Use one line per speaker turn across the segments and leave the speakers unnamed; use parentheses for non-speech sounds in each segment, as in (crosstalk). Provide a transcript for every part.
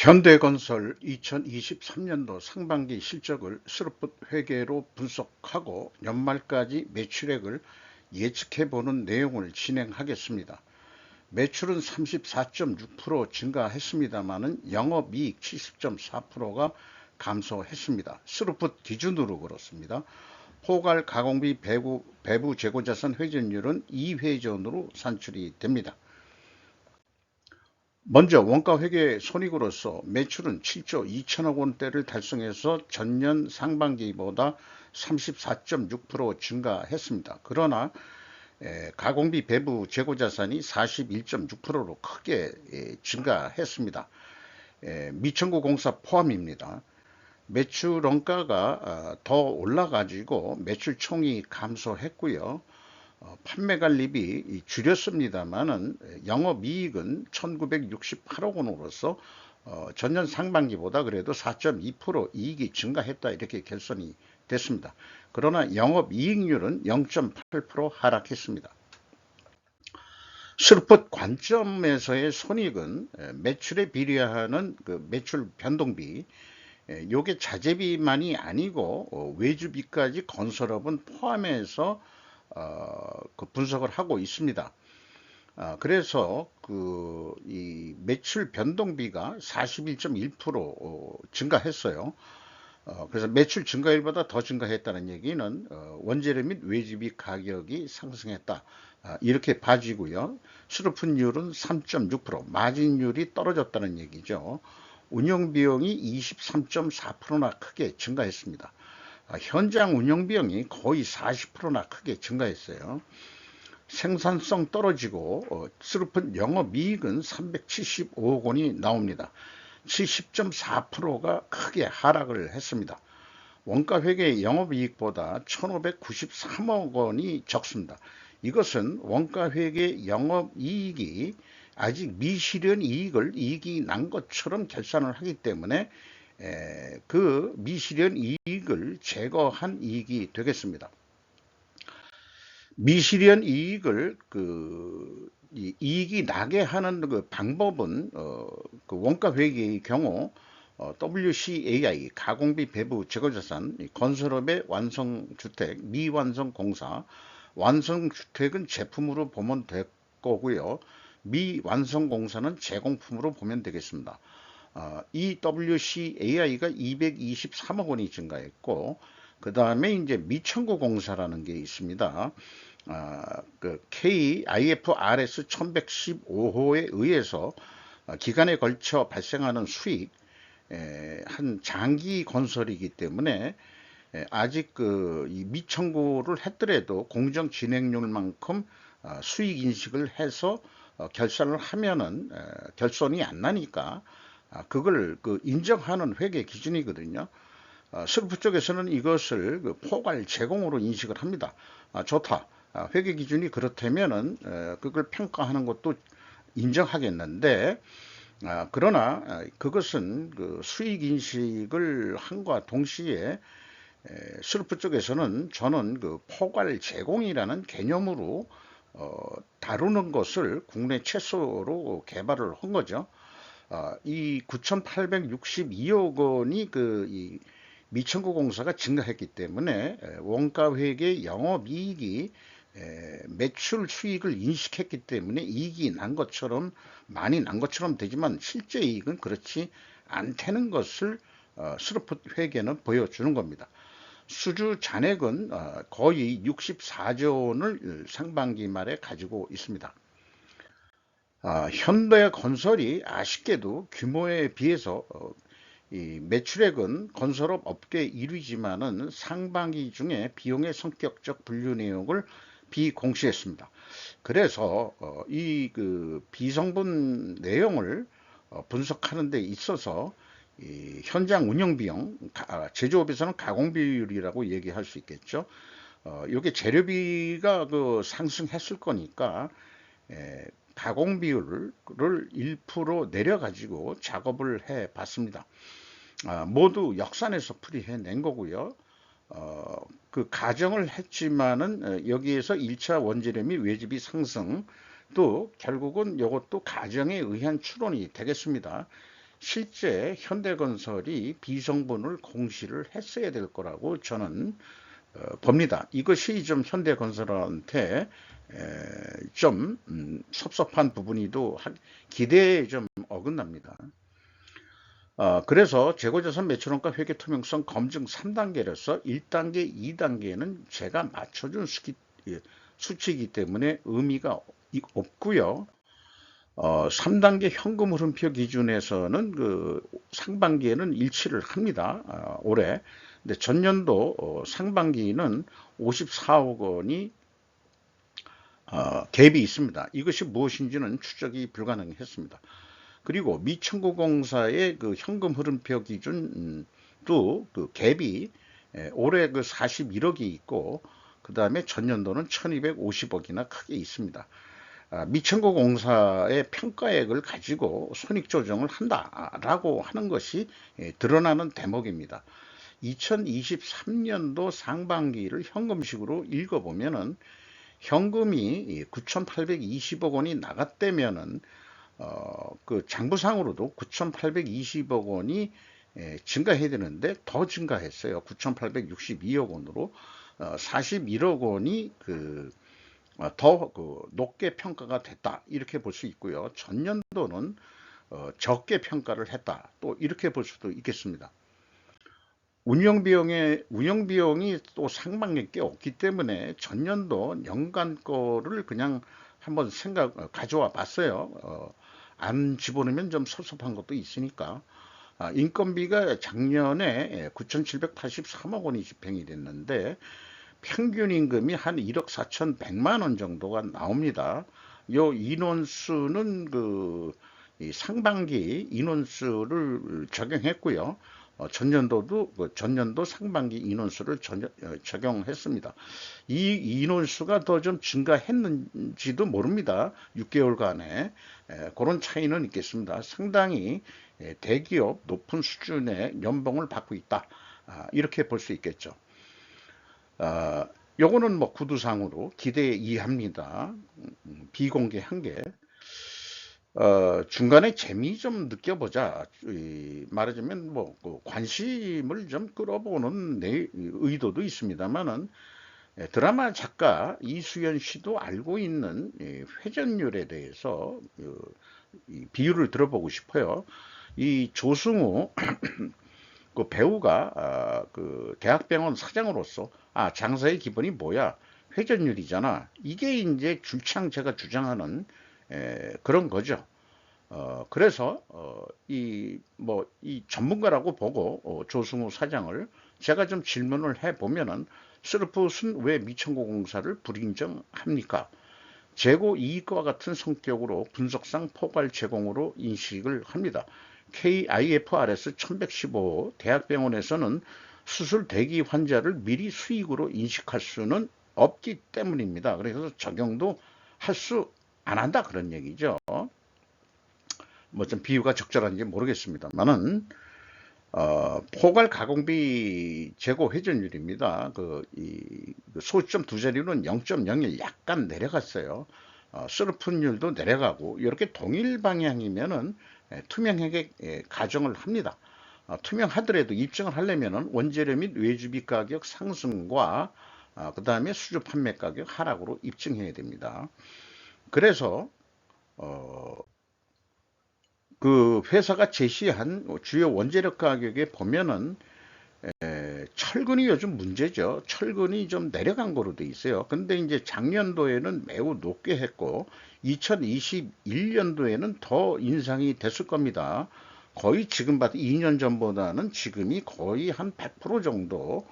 현대건설 2023년도 상반기 실적을 스루풋 회계로 분석하고 연말까지 매출액을 예측해보는 내용을 진행하겠습니다. 매출은 34.6% 증가했습니다만 영업이익 70.4%가 감소했습니다. 스루풋 기준으로 그렇습니다. 포괄 가공비 배부, 배부 재고자산 회전율은 2회전으로 산출이 됩니다. 먼저 원가 회계 손익으로서 매출은 7조 2천억 원대를 달성해서 전년 상반기보다 34.6% 증가했습니다. 그러나 가공비 배부 재고 자산이 41.6%로 크게 증가했습니다. 미천구 공사 포함입니다. 매출 원가가 어, 더 올라가지고 매출 총이 감소했고요. 어, 판매 관리비 줄였습니다만은 영업이익은 1968억 원으로서 어, 전년 상반기보다 그래도 4.2% 이익이 증가했다 이렇게 결손이 됐습니다. 그러나 영업이익률은 0.8% 하락했습니다. 슬풋 관점에서의 손익은 매출에 비례하는 그 매출 변동비 요게 자재비만이 아니고 외주비까지 건설업은 포함해서 어, 그 분석을 하고 있습니다. 아, 그래서 그 이 매출 변동비가 41.1% 어, 증가했어요. 어, 그래서 매출 증가율보다 더 증가했다는 얘기는 어, 원재료 및 외주비 가격이 상승했다. 아, 이렇게 봐지고요. 수르픈율은 3.6%, 마진율이 떨어졌다는 얘기죠. 운영비용이 23.4%나 크게 증가했습니다. 아, 현장 운영 비용이 거의 40%나 크게 증가했어요. 생산성 떨어지고 어, 스루픈 영업이익은 375억 원이 나옵니다. 70.4%가 크게 하락을 했습니다. 원가 회계 영업이익보다 1593억 원이 적습니다. 이것은 원가 회계 영업이익이 아직 미실현 이익을 이익이 난 것처럼 결산을 하기 때문에 그 미실현 이익을 제거한 이익이 되겠습니다. 미실현 이익을 그 이익이 나게 하는 그 방법은 어, 그 원가 회계의 경우 어, WCAI 가공비 배부 재고자산 건설업의 완성주택 미완성 공사 완성주택은 제품으로 보면 될 거고요. 미완성 공사는 제공품으로 보면 되겠습니다. 어, EWCAI가 223억 원이 증가했고 그 다음에 이제 미천구 공사라는 게 있습니다. 어, 그 KIFRS 1115호에 의해서 어, 기간에 걸쳐 발생하는 수익 에, 한 장기 건설이기 때문에 에, 아직 그이 미청구를 했더라도 공정 진행률만큼 어, 수익 인식을 해서 어, 결산을 하면은 에, 결손이 안 나니까 아, 그걸 그 인정하는 회계 기준이거든요. 아, 슬프 쪽에서는 이것을 그 포괄 제공으로 인식을 합니다. 아, 좋다. 회계 기준이 그렇다면은 그걸 평가하는 것도 인정하겠는데 그러나 그것은 그 수익 인식을 한과 동시에 슬프 쪽에서는 저는 그 포괄 제공이라는 개념으로 어, 다루는 것을 국내 최초로 개발을 한 거죠. 어, 이 9,862억 원이 그이 미천구 공사가 증가했기 때문에 원가 회계 영업 이익이 매출 수익을 인식했기 때문에 이익이 난 것처럼 많이 난 것처럼 되지만 실제 이익은 그렇지 않다는 것을 어, 스루풋 회계는 보여주는 겁니다. 수주 잔액은 어, 거의 64조 원을 상반기 말에 가지고 있습니다. 아, 현대 건설이 아쉽게도 규모에 비해서 어, 이 매출액은 건설업 업계 1위지만은 상반기 중에 비용의 성격적 분류 내용을 비공시했습니다. 그래서 어, 이그 비성분 내용을 어, 분석하는 데 있어서 이 현장 운영 비용, 아, 제조업에서는 가공 비율이라고 얘기할 수 있겠죠. 어, 이게 재료비가 그 상승했을 거니까 에, 가공 비율을 1% 내려가지고 작업을 해 봤습니다. 아, 모두 역산해서 풀이해 낸 거고요. 어, 그 가정을 했지만은 어, 여기에서 1차 원재료 및 외집이 상승 또 결국은 이것도 가정에 의한 추론이 되겠습니다. 실제 현대건설이 비성분을 공시를 했어야 될 거라고 저는 어, 봅니다. 이것이 좀 현대건설한테 에, 좀 음, 섭섭한 부분이도 기대에 좀 어긋납니다. 어, 그래서 재고자산 매출원가 회계 투명성 검증 3단계로서 1단계, 2단계는 제가 맞춰준 수기, 예, 수치이기 때문에 의미가 없고요. 어, 3단계 현금 흐름표 기준에서는 그 상반기에는 일치를 합니다. 어, 올해. 근데 전년도 어, 상반기는 54억 원이 어, 갭이 있습니다. 이것이 무엇인지는 추적이 불가능했습니다. 그리고 미 청구공사의 그 현금 흐름표 기준도 그 갭이 올해 그 41억이 있고 그 다음에 전년도는 1250억이나 크게 있습니다. 아, 미청구공사의 평가액을 가지고 손익 조정을 한다라고 하는 것이 예, 드러나는 대목입니다. 2023년도 상반기를 현금식으로 읽어보면은 현금이 9,820억 원이 나갔다면은 어, 그 장부상으로도 9,820억 원이 예, 증가해야 되는데 더 증가했어요. 9,862억 원으로 어, 41억 원이 그 어, 더그 높게 평가가 됐다 이렇게 볼 수 있고요. 전년도는 어, 적게 평가를 했다 또 이렇게 볼 수도 있겠습니다. 운영 비용의 운영 비용이 또 상반기 꽤 없기 때문에 전년도 연간 거를 그냥 한번 생각 어, 가져와 봤어요. 어, 안 집어넣으면 좀 섭섭한 것도 있으니까 아, 인건비가 작년에 9,783억 원이 집행이 됐는데 평균 임금이 한 1억 4천100만 원 정도가 나옵니다. 요 인원수는 그 상반기 인원수를 적용했고요. 어, 전년도도 그 전년도 상반기 인원수를 전, 어, 적용했습니다. 이 인원수가 더 좀 증가했는지도 모릅니다. 6개월간에 에, 그런 차이는 있겠습니다. 상당히 에, 대기업 높은 수준의 연봉을 받고 있다. 아, 이렇게 볼 수 있겠죠. 아, 요거는 뭐 구두상으로 기대에 이합니다. 음, 비공개한 게 어, 중간에 재미 좀 느껴보자. 이, 말하자면 뭐 그 관심을 좀 끌어보는 내 의도도 있습니다만은 예, 드라마 작가 이수연 씨도 알고 있는 회전율에 대해서 그, 비유를 들어보고 싶어요. 이 조승우 (clears throat) 그 배우가 아, 그 대학병원 사장으로서 아 장사의 기본이 뭐야 회전율이잖아. 이게 이제 줄창 제가 주장하는 에, 그런 거죠. 어, 그래서 어, 이뭐 이 전문가라고 보고 어, 조승우 사장을 제가 좀 질문을 해 보면은 스르프스는 왜 미천고 공사를 불인정합니까? 재고 이익과 같은 성격으로 분석상 포괄 제공으로 인식을 합니다. KIFRS 1115 대학병원에서는 수술 대기 환자를 미리 수익으로 인식할 수는 없기 때문입니다. 그래서 적용도 할 수 안 한다 그런 얘기죠. 뭐 좀 비유가 적절한지 모르겠습니다만은 어, 포괄 가공비 재고 회전율입니다. 그, 이, 그 소점 두 자리로는 0.01 약간 내려갔어요. 어, 스르픈율도 내려가고, 이렇게 동일 방향이면은 예, 투명하게 예, 가정을 합니다. 어, 투명하더라도 입증을 하려면 원재료 및 외주비 가격 상승과 어, 그 다음에 수주 판매 가격 하락으로 입증해야 됩니다. 그래서 어, 그 회사가 제시한 주요 원재료 가격에 보면은 에, 철근이 요즘 문제죠. 철근이 좀 내려간 거로 돼 있어요. 근데 이제 작년도에는 매우 높게 했고 2021년도에는 더 인상이 됐을 겁니다. 거의 지금 봐도 2년 전보다는 지금이 거의 한 100% 정도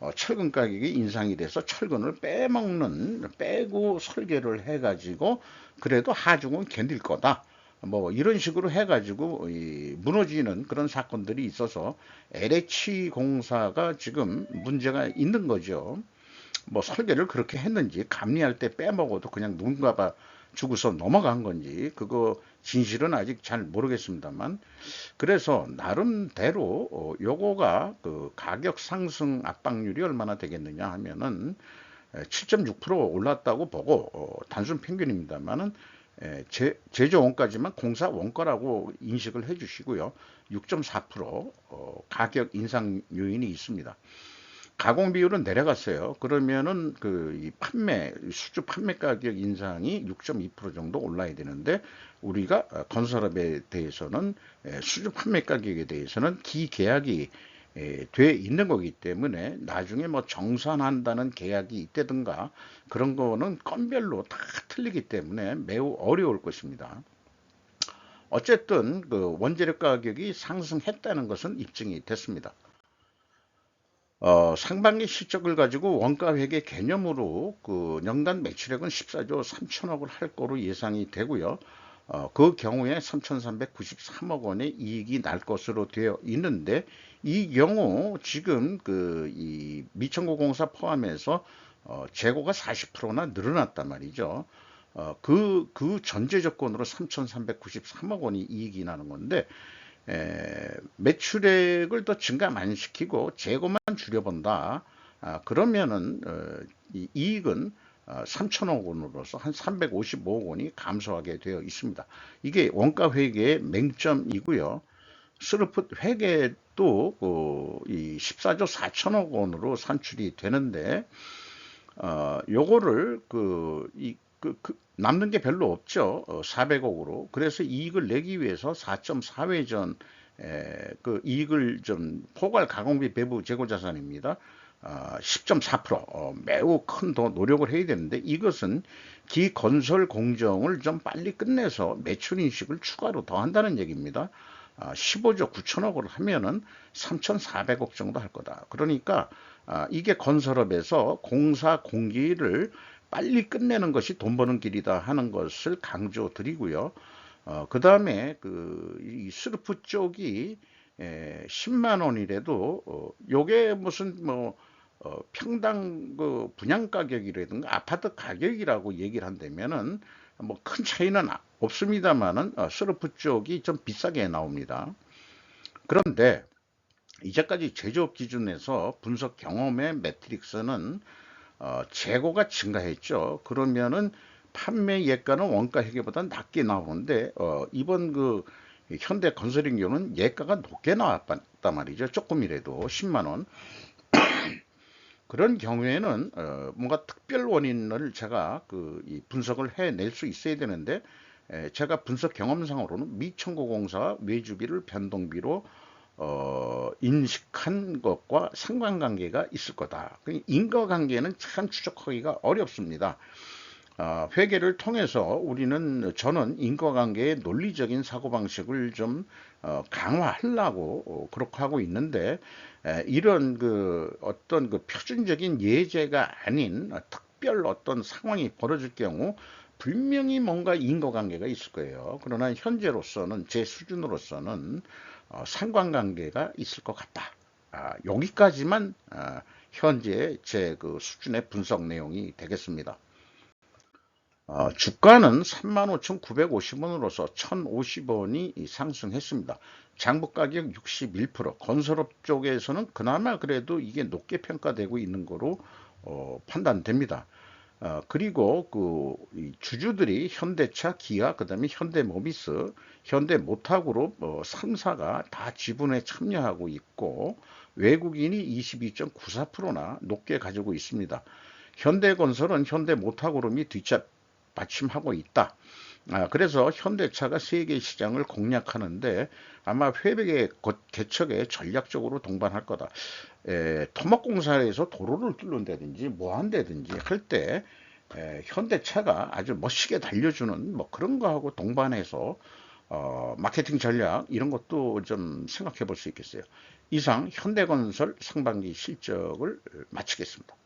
어, 철근 가격이 인상이 돼서 철근을 빼먹는 빼고 설계를 해가지고 그래도 하중은 견딜 거다. 뭐 이런 식으로 해가지고 무너지는 그런 사건들이 있어서 LH 공사가 지금 문제가 있는 거죠. 뭐 설계를 그렇게 했는지 감리할 때 빼먹어도 그냥 누군가가 주고서 넘어간 건지 그거 진실은 아직 잘 모르겠습니다만 그래서 나름대로 어, 요거가 그 가격 상승 압박률이 얼마나 되겠느냐 하면은 7.6% 올랐다고 보고 어, 단순 평균입니다만은 에, 제, 제조 원가지만 공사 원가라고 인식을 해주시고요. 6.4% 어, 가격 인상 요인이 있습니다. 가공 비율은 내려갔어요. 그러면은 그이 판매 수주 판매 가격 인상이 6.2% 정도 올라야 되는데 우리가 어, 건설업에 대해서는 에, 수주 판매 가격에 대해서는 기계약이 에, 돼 있는 거기 때문에 나중에 뭐 정산한다는 계약이 있다든가 그런 거는 건별로 다 틀리기 때문에 매우 어려울 것입니다. 어쨌든 그 원재료 가격이 상승했다는 것은 입증이 됐습니다. 어, 상반기 실적을 가지고 원가 회계 개념으로 그 연간 매출액은 14조 3천억을 할 거로 예상이 되고요. 어, 그 경우에 3,393억 원의 이익이 날 것으로 되어 있는데 이 경우 지금 그 이 미천고 공사 포함해서 어, 재고가 40%나 늘어났단 말이죠. 어, 그, 그 전제 조건으로 3,393억 원이 이익이 나는 건데 에, 매출액을 더 증가 많이 시키고 재고만 줄여본다. 아, 그러면은 어, 이 이익은 어, 3천억 원으로서 한 355억 원이 감소하게 되어 있습니다. 이게 원가 회계의 맹점이고요. 스루프 회계도 어, 이 14조 4천억 원으로 산출이 되는데 어, 요거를 그, 이, 그, 그 남는 게 별로 없죠. 어, 400억으로. 그래서 이익을 내기 위해서 4.4회전 에, 그 이익을 좀 포괄 가공비 배부 재고 자산입니다. 어, 10.4% 어, 매우 큰 더 노력을 해야 되는데 이것은 기건설 공정을 좀 빨리 끝내서 매출 인식을 추가로 더 한다는 얘기입니다. 아, 15조 9천억을 하면은 3,400억 정도 할 거다. 그러니까 아, 이게 건설업에서 공사 공기를 빨리 끝내는 것이 돈 버는 길이다 하는 것을 강조 드리고요. 어, 그 다음에 그 이 스르프 쪽이 에, 10만 원이라도 어, 요게 무슨 뭐 어, 평당 그 분양 가격이라든가 아파트 가격이라고 얘기를 한다면은 뭐 큰 차이는 없습니다만은 어, 스르프 쪽이 좀 비싸게 나옵니다. 그런데 이제까지 제조업 기준에서 분석 경험의 매트릭스는 어, 재고가 증가했죠. 그러면은 판매 예가는 원가 회계보다 낮게 나오는데 어, 이번 그 현대 건설인경우는 예가가 높게 나왔단 말이죠. 조금이라도 10만 원. (coughs) 그런 경우에는 어, 뭔가 특별 원인을 제가 그 분석을 해낼 수 있어야 되는데 에, 제가 분석 경험상으로는 미청구공사 외주비를 변동비로 어, 인식한 것과 상관관계가 있을 거다. 그 인과관계는 참 추적하기가 어렵습니다. 어, 회계를 통해서 우리는 저는 인과관계의 논리적인 사고방식을 좀 어, 강화하려고 어, 그렇게 하고 있는데 에, 이런 그 어떤 그 표준적인 예제가 아닌 특별 어떤 상황이 벌어질 경우 분명히 뭔가 인과관계가 있을 거예요. 그러나 현재로서는 제 수준으로서는 어, 상관관계가 있을 것 같다. 아, 여기까지만 아, 현재 제 그 수준의 분석 내용이 되겠습니다. 어, 주가는 35,950원으로서 1,050원이 상승했습니다. 장부 가격 61%, 건설업 쪽에서는 그나마 그래도 이게 높게 평가되고 있는 거로 어, 판단됩니다. 어, 그리고 그 주주들이 현대차, 기아, 그다음에 현대모비스, 현대모탁으로 어, 3사가 다 지분에 참여하고 있고 외국인이 22.94%나 높게 가지고 있습니다. 현대건설은 현대모탁으로미 뒷받침하고 있다. 아, 그래서 현대차가 세계 시장을 공략하는데 아마 회백의 개척에 전략적으로 동반할 거다. 에, 토목공사에서 도로를 뚫는다든지 뭐 한다든지 할 때 현대차가 아주 멋지게 달려주는 뭐 그런 거하고 동반해서 어, 마케팅 전략 이런 것도 좀 생각해 볼 수 있겠어요. 이상 현대건설 상반기 실적을 마치겠습니다.